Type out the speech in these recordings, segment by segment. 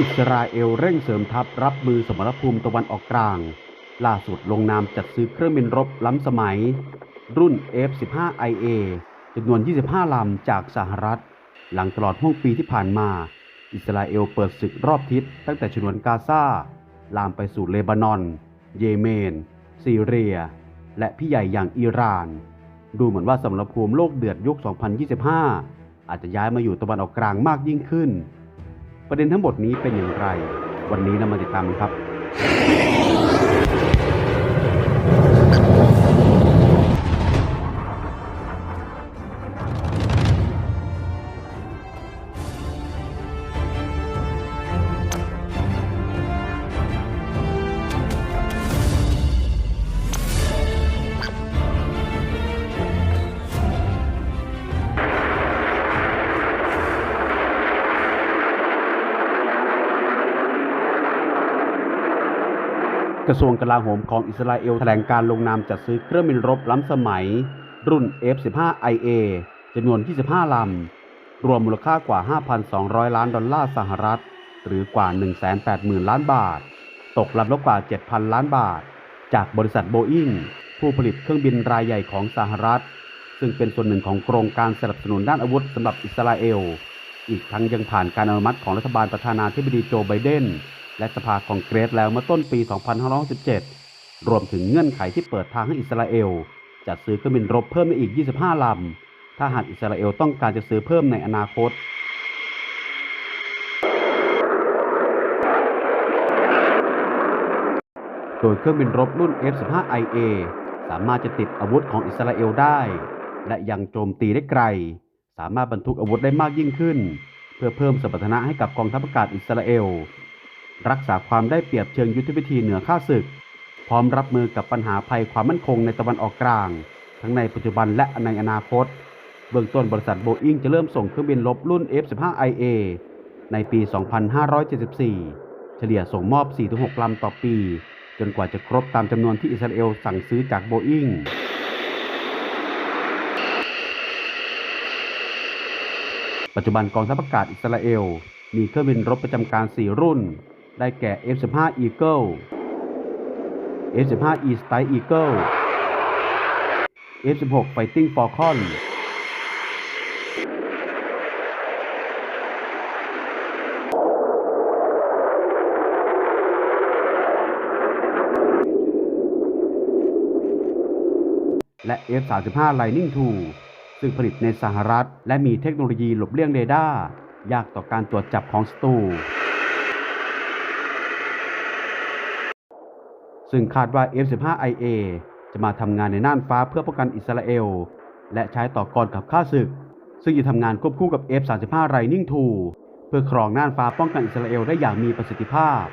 อิสราเอลเร่งเสริมทัพรับมือสมรภูมิตะวันออกกลาง ล่าสุดลงนามจัดซื้อเครื่องบินรบล้ำสมัย รุ่น F-15IA จำนวน 25 ลำจากสหรัฐ หลังตลอดห่วงปีที่ผ่านมา อิสราเอลเปิดศึกรอบทิศตั้งแต่ฉนวนกาซาลามไปสู่เลบานอน เยเมน ซีเรีย และพี่ใหญ่อย่างอิหร่าน ดูเหมือนว่าสมรภูมิโลกเดือดยุค 2025 อาจจะย้ายมาอยู่ตะวันออกกลางมากยิ่งขึ้น ประเด็นทั้งหมดนี้เป็นอย่างไร วันนี้เรามาติดตามกันครับ กระทรวงกลาโหมของอิสราเอลแถลงการลงนามจัดซื้อเครื่องบินรบล้ำสมัย รุ่น F-15IA จำนวน 25 ลำ รวมมูลค่ากว่า 5,200 ล้านดอลลาร์สหรัฐ หรือกว่า 180,000 ล้านบาท ตกลำละกว่า 7,000 ล้านบาท จากบริษัทโบอิงผู้ผลิตเครื่องบินรายใหญ่ของสหรัฐ ซึ่งเป็นส่วนหนึ่งของโครงการสนับสนุนด้านอาวุธสำหรับอิสราเอล อีกทั้งยังผ่านการอนุมัติของรัฐบาลประธานาธิบดีโจไบเดน และสภาคองเกรสแล้วเมื่อต้นปี 2567รวมถึงเงื่อนไขที่เปิดทางให้อิสราเอล จัดซื้อเครื่องบินรบเพิ่มได้อีก 25 ลำ ถ้าหากอิสราเอลต้องการจะซื้อเพิ่มในอนาคตโดยเครื่องบินรบรุ่น F-15IA สามารถจะติดอาวุธของอิสราเอลได้ และยังโจมตีได้ไกล สามารถบรรทุกอาวุธได้มากยิ่งขึ้น เพื่อเพิ่มสมรรถนะให้กับกองทัพอากาศอิสราเอล รักษาความได้เปรียบเชิงยุทธวิธีเหนือข้าศึก พร้อมรับมือกับปัญหาภัยความมั่นคงในตะวันออกกลาง ทั้งในปัจจุบันและในอนาคต เบื้องต้นบริษัทโบอิงจะเริ่มส่งเครื่องบินรบรุ่น F-15IA ในปี 2574 เฉลี่ยส่งมอบ 4-6 ลำต่อปี จนกว่าจะครบตามจำนวนที่อิสราเอลสั่งซื้อจากโบอิงปัจจุบันกองทัพอากาศอิสราเอล มีเครื่องบินรบประจำการ 4 รุ่น ได้แก่ F-15 Eagle F-15 E Strike Eagle F-16 Fighting Falcon และ F-35 Lightning II ซึ่งผลิตในสหรัฐ และมีเทคโนโลยีหลบเลี่ยงเรดาร์ยากต่อการตรวจจับของศัตรู ซึ่งคาดว่า F-15IA จะมาทำงานในน่านฟ้าเพื่อป้องกันอิสราเอล และใช้ต่อกรกับข้าศึก ซึ่งจะทำงานควบคู่กับ F-35 Lightning II เพื่อครองน่านฟ้าป้องกันอิสราเอลได้อย่างมีประสิทธิภาพ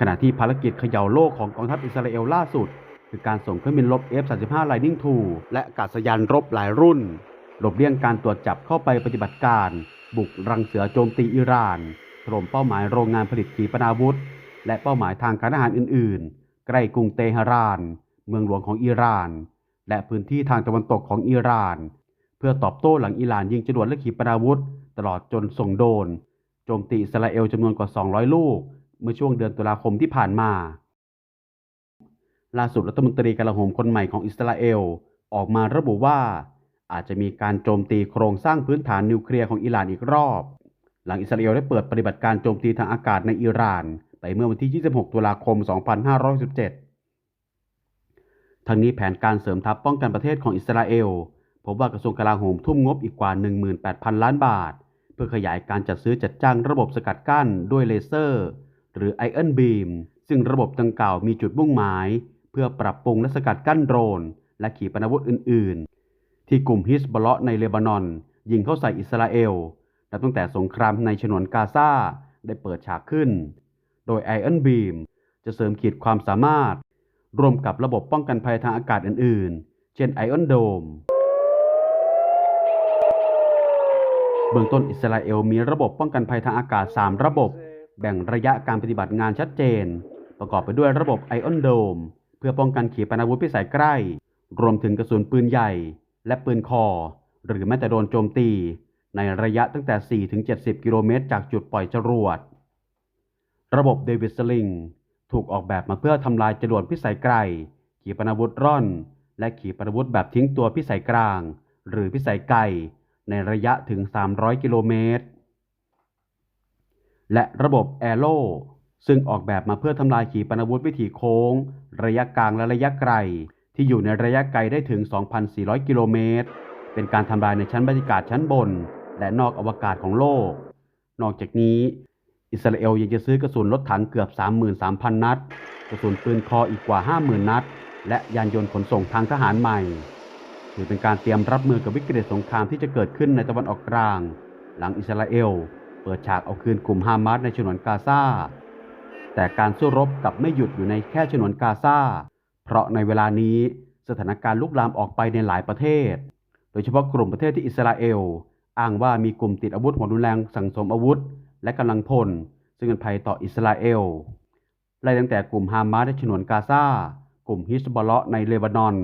ขณะที่ภารกิจเขย่าโลกของกองทัพอิสราเอลล่าสุด คือการส่งเครื่องบินรบ F-35 Lightning II และอากาศยานรบหลายรุ่น หลบเลี่ยงการตรวจจับเข้าไปปฏิบัติการ บุกรังเสือโจมตีอิหร่านถล่มเป้าหมายโรงงานผลิตขีปนาวุธ และเป้าหมายทางการอาหารอื่น ๆ ใกล้กรุงเตหะราน เมืองหลวงของอิหร่าน และพื้นที่ทางตะวันตกของอิหร่าน เพื่อตอบโต้หลังอิหร่านยิงจรวดและขีปนาวุธ ตลอดจนส่งโดรนโจมตีอิสราเอลจำนวนกว่า 200 ลูก เมื่อช่วงเดือนตุลาคมที่ผ่านมาล่าสุดรัฐมนตรีกลาโหมคนใหม่ของอิสราเอล ออกมาระบุว่า อาจจะมีการโจมตีโครงสร้างพื้นฐานนิวเคลียร์ของอิหร่านอีกรอบ หลังอิสราเอลได้เปิดปฏิบัติการโจมตีทางอากาศในอิหร่าน ไปเมื่อวันที่ 26 ตุลาคม 2517ทั้งนี้แผนการเสริมทัพป้องกันประเทศของอิสราเอลพบว่ากระทรวงกลาโหมทุ่มงบอีกกว่า 18,000 ล้านบาท เพื่อขยายการจัดซื้อจัดจ้างระบบสกัดกั้นด้วยเลเซอร์ หรือ Iron Beam ซึ่งระบบดังกล่าวมีจุดมุ่งหมาย เพื่อปรับปรุงและสกัดกั้นโดรน และขีปนาวุธอื่น ๆ ที่กลุ่มฮิสบอลเลาะในเลบานอน ยิงเข้าใส่อิสราเอลนับตั้งแต่สงครามในฉนวนกาซาได้เปิดฉากขึ้น โดย Iron Beam จะเสริมขีดความสามารถ รวมกับระบบป้องกันภัยทางอากาศอื่น ๆ เช่น Iron Dome เบื้องต้นอิสราเอลมีระบบป้องกันภัยทางอากาศ 3 ระบบ แบ่งระยะการปฏิบัติงานชัดเจน ประกอบไปด้วยระบบ Iron Dome เพื่อป้องกันขีปนาวุธพิสัยใกล้ รวมถึงกระสุนปืนใหญ่ และปืนคอ หรือแม้แต่โดนโจมตี ในระยะตั้งแต่ 4-70 กิโลเมตรจากจุดปล่อยจรวด ระบบเดวิดสลิงถูกออกแบบมาเพื่อทำลายจรวดพิสัยไกล ขีปนาวุธร่อน และขีปนาวุธแบบทิ้งตัวพิสัยกลาง หรือพิสัยไกล ในระยะถึง 300 กิโลเมตร และระบบแอโร่ซึ่งออกแบบมาเพื่อทำลายขีปนาวุธวิถีโค้ง ระยะกลางและระยะไกล ที่อยู่ในระยะไกลได้ถึง 2,400 กิโลเมตร เป็นการทำลายในชั้นบรรยากาศชั้นบน และนอกอวกาศของโลก นอกจากนี้ อิสราเอลยังจะซื้อกระสุนรถถังเกือบ 33,000 นัด กระสุนปืนคออีกกว่า 50,000 นัด และยานยนต์ขนส่งทางทหารใหม่ ถือเป็นการเตรียมรับมือกับวิกฤตสงครามที่จะเกิดขึ้นในตะวันออกกลาง หลังอิสราเอล เปิดฉากเอาคืนกลุ่มฮามาสในฉนวนกาซา แต่การสู้รบกับไม่หยุดอยู่ในแค่ฉนวนกาซา เพราะในเวลานี้สถานการณ์ลุกลามออกไปในหลายประเทศ โดยเฉพาะกลุ่มประเทศที่อิสราเอล อ้างว่ามีกลุ่มติดอาวุธหัวรุนแรงสั่งสมอาวุธ และกำลังพล ซึ่งเป็นภัยต่ออิสราเอลไล่ตั้งแต่กลุ่มฮามาสในฉนวนกาซา กลุ่มฮิสบอลเลาะห์ในเลบานอน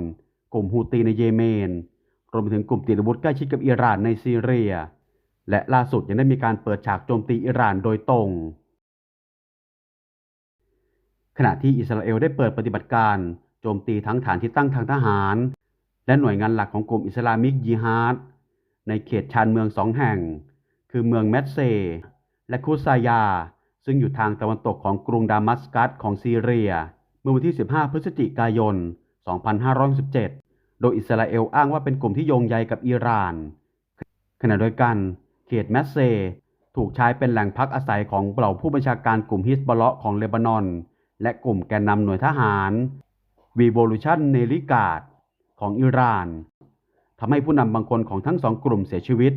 กลุ่มฮูตีในเยเมน รวมไปถึงกลุ่มติดอาวุธใกล้ชิดกับอิหร่านในซีเรีย และล่าสุดยังได้มีการเปิดฉากโจมตีอิหร่านโดยตรง ขณะที่อิสราเอลได้เปิดปฏิบัติการโจมตีทั้งฐานที่ตั้งทางทหาร และหน่วยงานหลักของกลุ่มอิสลามิกยิฮาดในเขตชานเมืองสองแห่ง คือเมืองแมดเซ และคุซายา ซึ่งอยู่ทางตะวันตกของกรุงดามัสกัสของซีเรีย เมื่อวันที่ 15 พฤศจิกายน 2517 โดยอิสราเอลอ้างว่าเป็นกลุ่มที่โยงใยกับอิหร่าน ขณะเดียวกัน เขตแมสเซ ถูกใช้เป็นแหล่งพักอาศัยของเหล่าผู้บัญชาการกลุ่มฮิสบอลเลาะของเลบานอน และกลุ่มแกนนำหน่วยทหาร Revolution n e r i g a r d ของอิหร่านทำให้ผู้นำบางคนของทั้งสองกลุ่มเสียชีวิต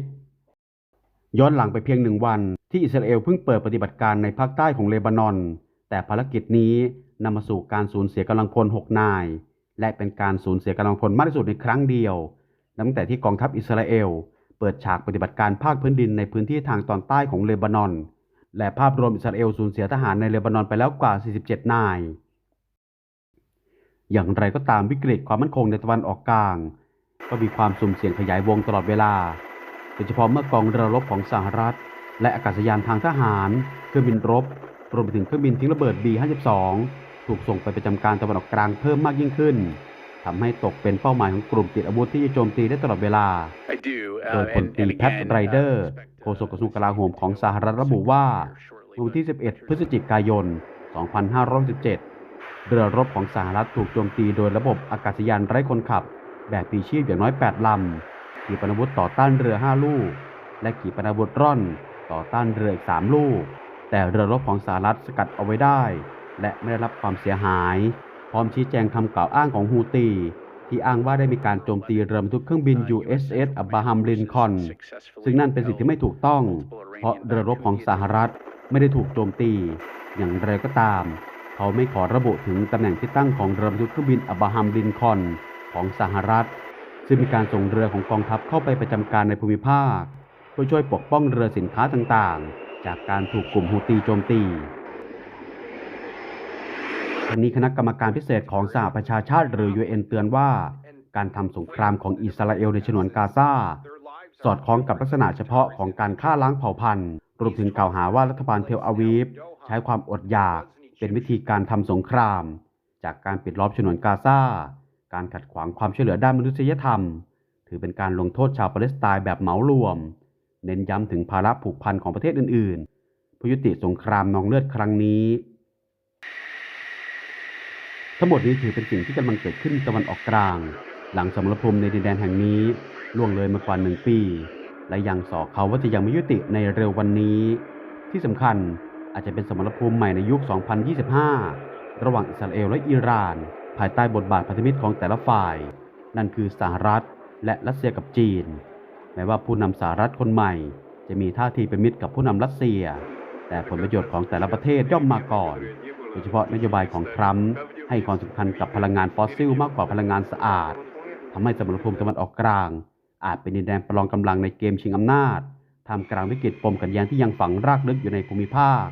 ย้อนหลังไปเพียงหนึ่งวัน ที่อิสราเอลเพิ่งเปิดปฏิบัติการในภาคใต้ของเลบานอน แต่ภารกิจนี้นำมาสู่การสูญเสียกำลังพล 6 นาย และเป็นการสูญเสียกำลังพลมากที่สุดในครั้งเดียวนับตั้งแต่ที่กองทัพอิสราเอล เปิดฉากปฏิบัติการภาคพื้นดินในพื้นที่ทางตอนใต้ของเลบานอน และภาพรวมอิสราเอลสูญเสียทหารในเลบานอนไปแล้วกว่า 47 นาย อย่างไรก็ตามวิกฤตความมั่นคงในตะวันออกกลาง ก็มีความสุ่มเสี่ยงขยายวงตลอดเวลา โดยเฉพาะเมื่อกองเรือรบของสหรัฐ และอากาศยานทางทหาร เครื่องบินรบ รวมไปถึงเครื่องบินทิ้งระเบิด B-52 ถูกส่งไปประจำการตะวันออกกลางเพิ่มมากยิ่งขึ้นทำให้ตกเป็นเป้าหมายของกลุ่มติดอาวุธที่จะโจมตีได้ตลอดเวลา I do. โดย Uh, พล and, ตรี and แพท again, ไรเดอ uh, ร์ respect โฆ to ษกกระทรวงกลาโหมของสหรัฐระบุว่าเมื่อวันที่ 11 พฤศจิกายน 2517 เรือรบของสหรัฐถูกโจมตีโดยระบบอากาศยานไร้คนขับ แบบปีชีพอย่างน้อย 8 ลำขีปนาวุธต่อต้านเรือ 5 ลูก และขีปนาวุธร่อน ต่อต้านเรืออีก3ลูก แต่เรือรบของสหรัฐสกัดเอาไว้ได้ และไม่ได้รับความเสียหาย พร้อมชี้แจงคำกล่าวอ้างของฮูตี ที่อ้างว่าได้มีการโจมตีเรือบรรทุกเครื่องบิน USS อับบราฮัมลินคอนซึ่งนั่นเป็นสิ่งที่ไม่ถูกต้อง เพราะเรือรบของสหรัฐไม่ได้ถูกโจมตี อย่างไรก็ตาม เขาไม่ขอระบุถึงตำแหน่งที่ตั้งของเรือบรรทุกเครื่องบินอับบราฮัมลินคอนของสหรัฐซึ่งมีการส่งเรือของกองทัพเข้าไปประจำการในภูมิภาค พื่อช่วยปกป้องเรือสินค้าต่างๆ จากการถูกกลุ่มฮูตีโจมตีทั้งนี้คณะกรรมการพิเศษของสหประชาชาติหรือ UN เตือนว่า การทำสงครามของอิสราเอลในฉนวนกาซาสอดคล้องกับลักษณะเฉพาะของการฆ่าล้างเผ่าพันธุ์ รวมถึงกล่าวหาว่ารัฐบาลเทลอาวีฟใช้ความอดอยาก เป็นวิธีการทำสงคราม จากการปิดล้อมฉนวนกาซาการขัดขวางความช่วยเหลือด้านมนุษยธรรม ถือเป็นการลงโทษชาวปาเลสไตน์แบบเหมารวม เน้นย้ำถึงภาระผูกพันของประเทศอื่นๆเพื่อยุติสงครามนองเลือดครั้งนี้ ทั้งหมดนี้ถือเป็นสิ่งที่กำลังเกิดขึ้นตะวันออกกลาง หลังสมรภูมิในดินแดนแห่งนี้ล่วงเลยมากว่าหนึ่งปี และยังสอเขาว่าจะยังไม่ยุติในเร็ววันนี้ ที่สำคัญอาจจะเป็นสมรภูมิใหม่ในยุค 2025 ระหว่างอิสราเอลและอิหร่าน ภายใต้บทบาทพันธมิตรของแต่ละฝ่าย นั่นคือสหรัฐและรัสเซียกับจีน แม้ว่าผู้นำสหรัฐคนใหม่ จะมีท่าทีเป็นมิตรกับผู้นำรัสเซีย แต่ผลประโยชน์ของแต่ละประเทศย่อมมาก่อน โดยเฉพาะนโยบายของทรัมป์ให้ความสำคัญกับพลังงานฟอสซิลมากกว่าพลังงานสะอาดทำให้สมรภูมิตะวันออกกลาง อาจเป็นดินแดนประลองกำลังในเกมชิงอำนาจท่ามกลางวิกฤตปมขัดแย้งที่ยังฝังรากลึกอยู่ในภูมิภาค